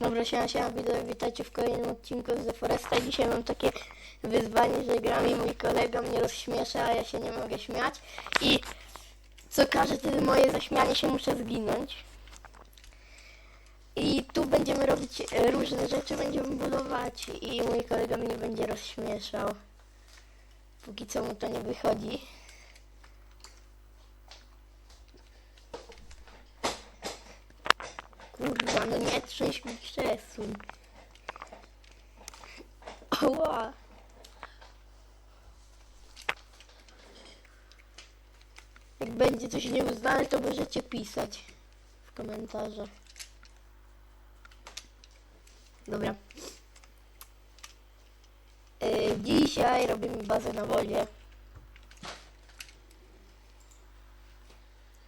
Dobra, siema, siema, widzowie, witajcie w kolejnym odcinku z The Foresta. Dzisiaj mam takie wyzwanie, że gram i mój kolega mnie rozśmiesza, a ja się nie mogę śmiać. I co każde moje zaśmianie się muszę zginąć. I tu będziemy robić różne rzeczy, będziemy budować i mój kolega mnie będzie rozśmieszał. Póki co mu to nie wychodzi. Kurwa, no nie trzęś mi przesuń. Ała. Jak będzie coś nieuznane, to możecie pisać w komentarzach. Dobra. Yy, dzisiaj robimy bazę na wodzie.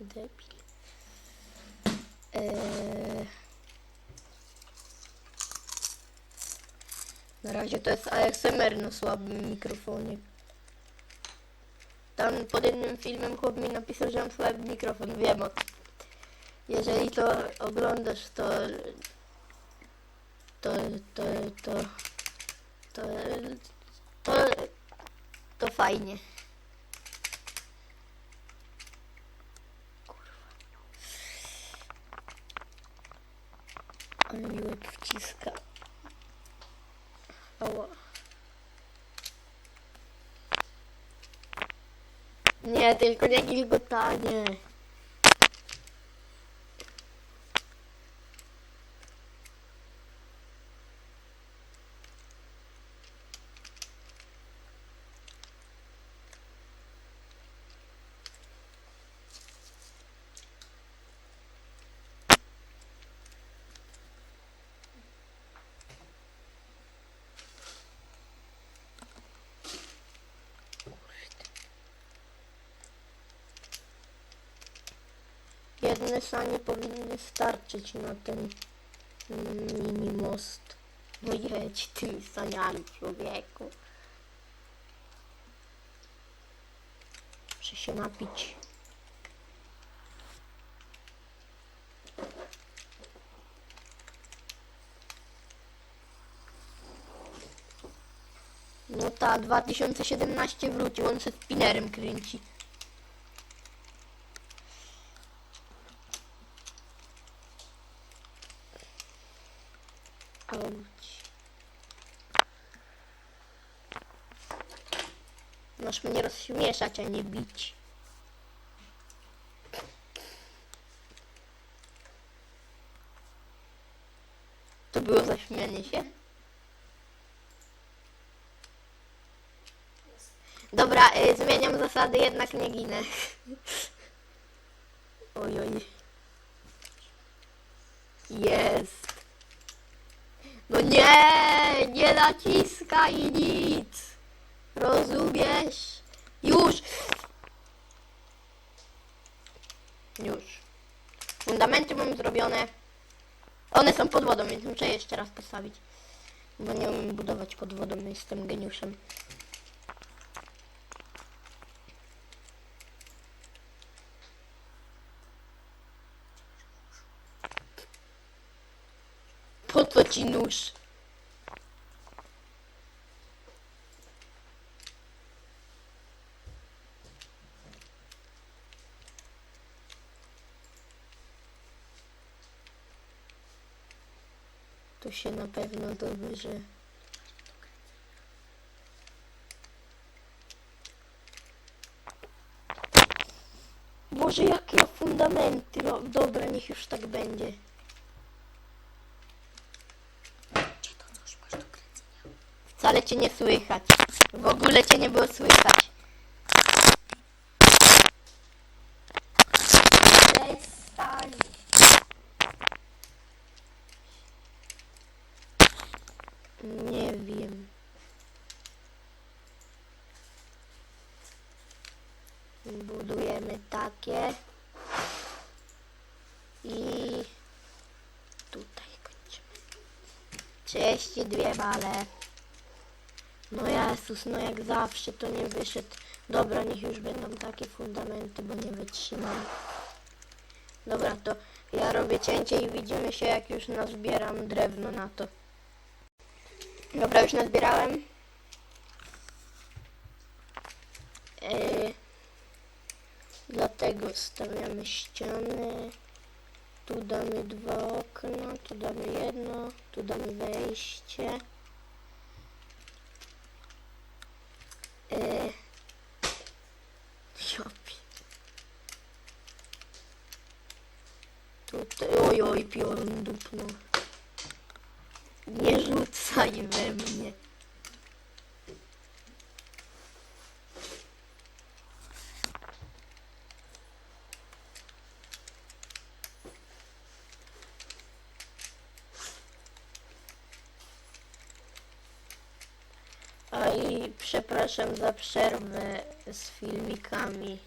Debil. Eee, Na razie to jest ASMR na słabym mikrofonie. Tam pod jednym filmem chłop mi napisał, że mam słaby mikrofon. Wiem o. Jeżeli to oglądasz, to... To... To... To... To... To, to fajnie. Ale mi łeb wciska. Ała. Nie, tylko nie gilgotanie. Jedne sanie powinny starczyć na ten mini most. No jedź tymi saniami, człowieku. Muszę się napić. No ta, 2017 wrócił, on se spinnerem kręci. Auć. Masz mnie rozśmieszać, a nie bić. To było zaśmianie się. Dobra, y, zmieniam zasady, jednak nie ginę. Oj, oj. Jest. No nie, nie naciskaj nic. Rozumiesz? Już. Już. Fundamenty mam zrobione. One są pod wodą, więc muszę je jeszcze raz postawić. Bo nie umiem budować pod wodą, jestem geniuszem. Po ci nóż? To się na pewno dobrze. Boże, jakie fundamenty. No, dobra, niech już tak będzie. Wcale cię nie słychać. W ogóle cię nie było słychać. Przestań. Nie wiem. Budujemy takie. I tutaj kończymy. 32 bale. No Jezus, no jak zawsze to nie wyszedł. Dobra, niech już będą takie fundamenty, bo nie wytrzymam. Dobra, to Ja robię cięcie i widzimy się jak już nazbieram drewno na to. Dobra, już nazbierałem. Yy, dlatego stawiamy ściany. Tu damy dwa okna, tu damy jedno, tu damy wejście. Yy, ja pi- Tutaj, oj, oj, piorun dupnął. Nie rzucaj we mnie. A i przepraszam za przerwę z filmikami.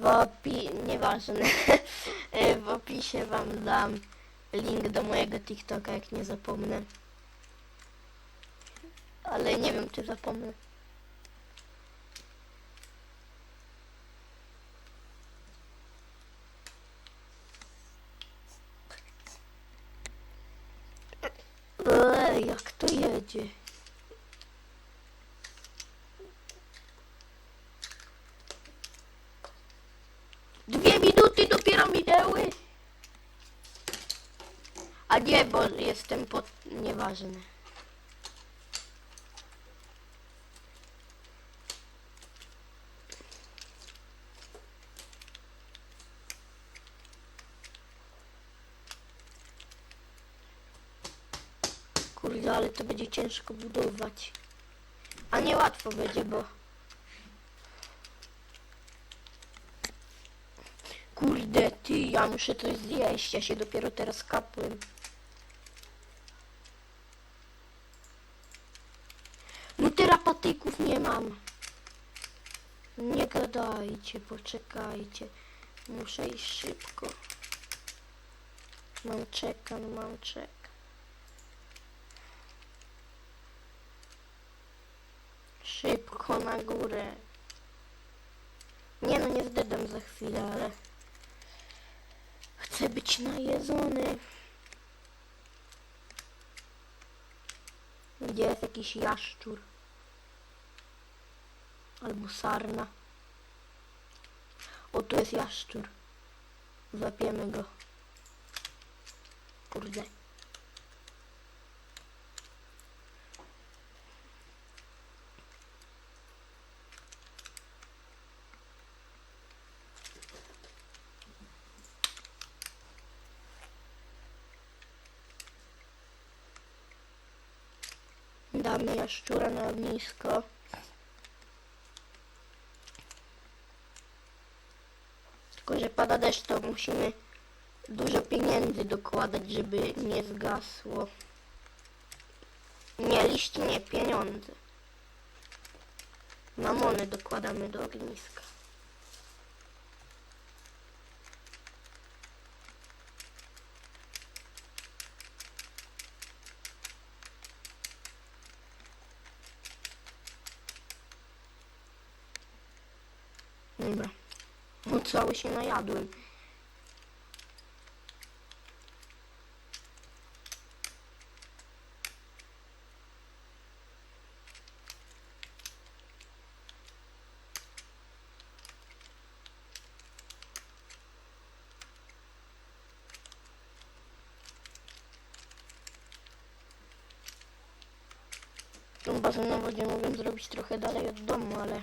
W opi... nieważne. w opisie wam dam link do mojego TikToka, jak nie zapomnę. Ale nie wiem, czy zapomnę. Ej, jak to jedzie? Dwie minuty dopiero minęły. A nie, bo jestem pod... Nieważne. Kurde, ale to będzie ciężko budować. A nie łatwo będzie, bo... Kurde, ty, ja muszę coś zjeść, ja się dopiero teraz kapłem. No teraz patyków nie mam. Nie gadajcie, poczekajcie. Muszę iść szybko. Mam czekan, mam czek. Szybko na górę. Nie no, nie zdedam za chwilę, ale... Chcę być najedzony. Gdzie jest jakiś jaszczur? Albo sarna. O, tu jest jaszczur. Złapiemy go. Kurde. Damy jaszczura na ognisko. Deszcz, to musimy dużo pieniędzy dokładać, żeby nie zgasło. Nie, liście, nie, pieniądze. Mamony dokładamy do ogniska. Dobra. No cały się najadłem. Bazę mogłem zrobić trochę dalej od domu, ale...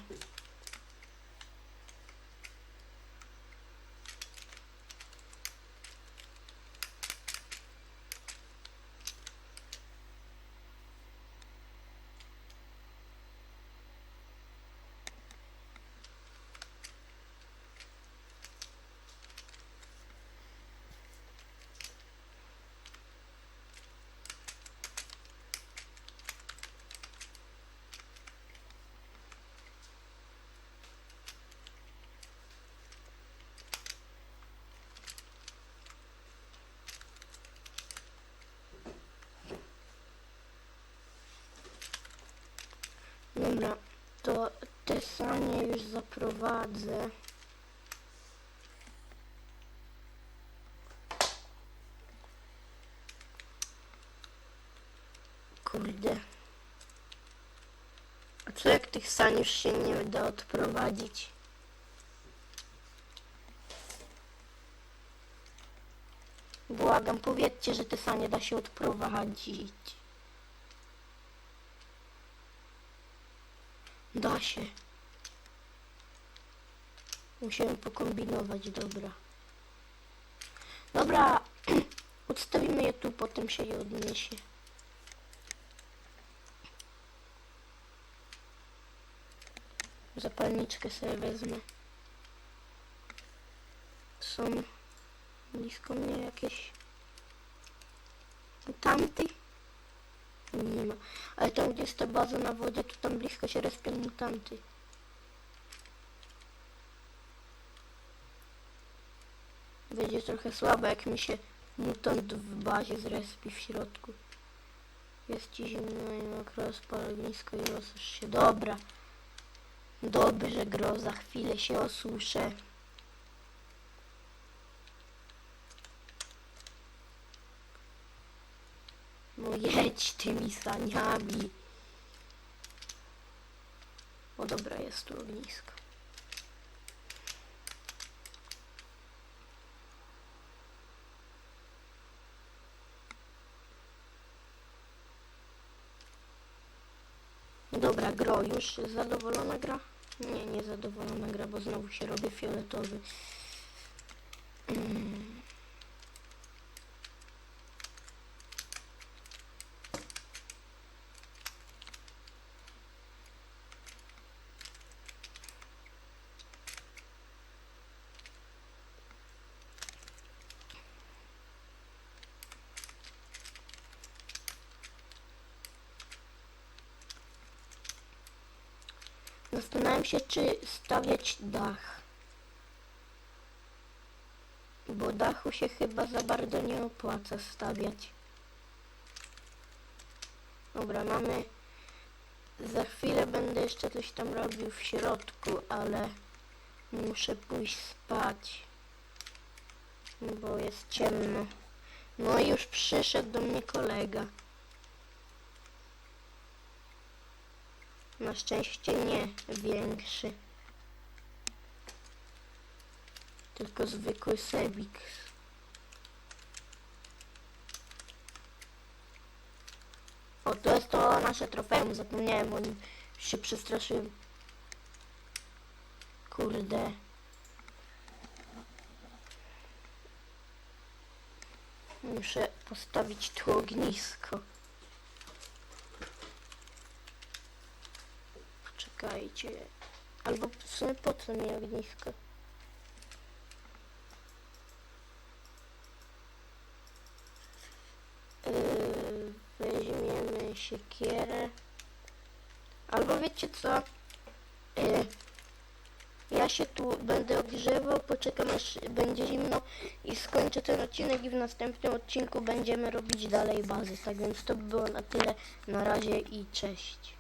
te sanie już zaprowadzę. Kurde. A co jak tych sań już się nie da odprowadzić? Błagam, powiedzcie, że te sanie da się odprowadzić. Da się. Musimy pokombinować, dobra. Dobra, odstawimy je tu, potem się je odniesie. Zapalniczkę sobie wezmę. Są blisko mnie jakieś mutanty? Nie ma. Ale tam gdzie jest ta baza na wodzie, to tam blisko się respią mutanty. Będzie trochę słabe, jak mi się mutant w bazie zrespi w środku. Jest ci zimno i mokro, spal ognisko i rozsusz się. Dobra. Dobrze, gro, za chwilę się osuszę. No jedź tymi saniami. O dobra, jest tu ognisko. Dobra, gro, już zadowolona gra? Nie, nie zadowolona gra, bo znowu się robi fioletowy. Zastanawiam się, czy stawiać dach. Bo dachu się chyba za bardzo nie opłaca stawiać. Dobra, mamy... Za chwilę będę jeszcze coś tam robił w środku, ale muszę pójść spać. Bo jest ciemno. No i już przyszedł do mnie kolega. Na szczęście nie większy. Tylko zwykły Sebik. O, to jest to nasze trofeum, zapomniałem o nim. Się przestraszyłem. Kurde. Muszę postawić tu ognisko. Czekajcie. Albo w sumie po co mi ognisko? Yy, weźmiemy siekierę. Albo wiecie co? Yy, ja się tu będę ogrzewał, poczekam aż będzie zimno i skończę ten odcinek i w następnym odcinku będziemy robić dalej bazy. Tak więc to by było na tyle. Na razie i cześć.